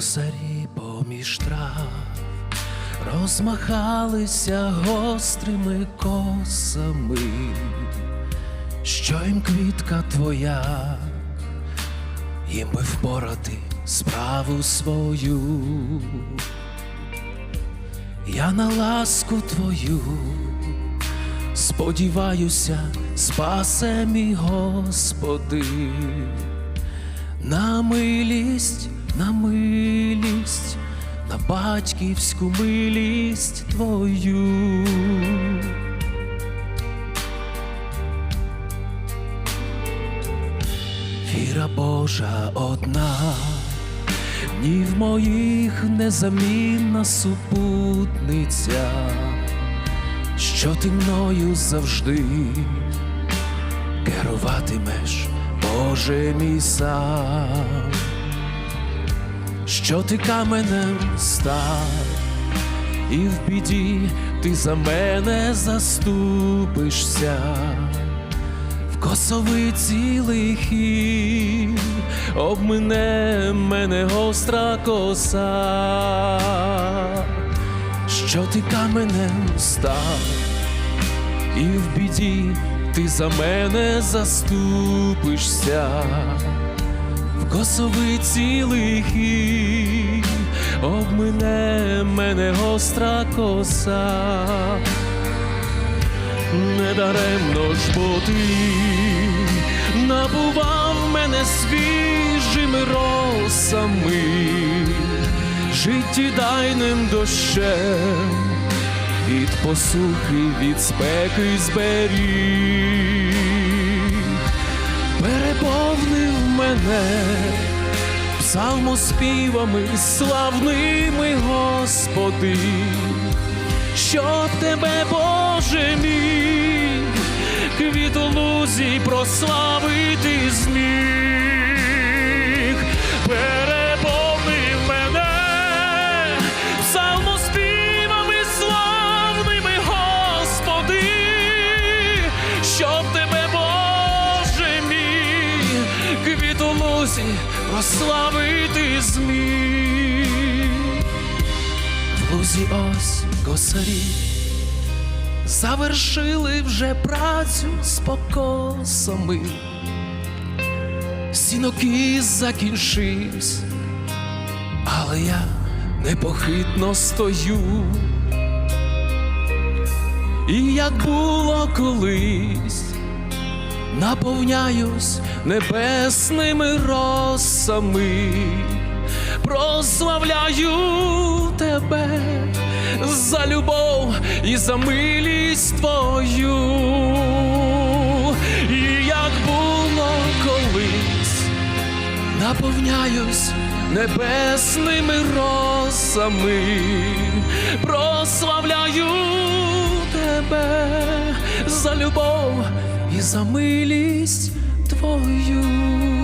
Косарі поміж трав. Розмахалися гострими косами, що їм квітка твоя, їм би впорати справу свою. Я на ласку твою. Сподіваюся, спасе мій Господи, на милість, на милість, на батьківську милість твою. Віра Божа одна, ні в моїх незамінна супутниця, що ти мною завжди керуватимеш, Боже мій сам, що ти каменем став, і в біді ти за мене заступишся. В косовиці лихі обмине мене гостра коса, що ти каменем став, і в біді ти за мене заступишся, косовиці лихі обмине мене гостра коса. Недаремно ж бо ти набував мене свіжими росами, життєдайним дощем, від посухи, від спеки зберіг, переповнив мене псалмоспівами славними, Господи що тебе, Боже мій, квітолузі прославити зміг, переповнив квітолузі прославити зміг в лузі ось косарі завершили вже працю з покосами. Сінокіс закінчився, але я непохитно стою. І як було колись, наповняюсь небесними росами, прославляю тебе за любов і за милість твою, і як було колись, наповняюсь небесними росами, прославляю тебе за любов і за милість твою.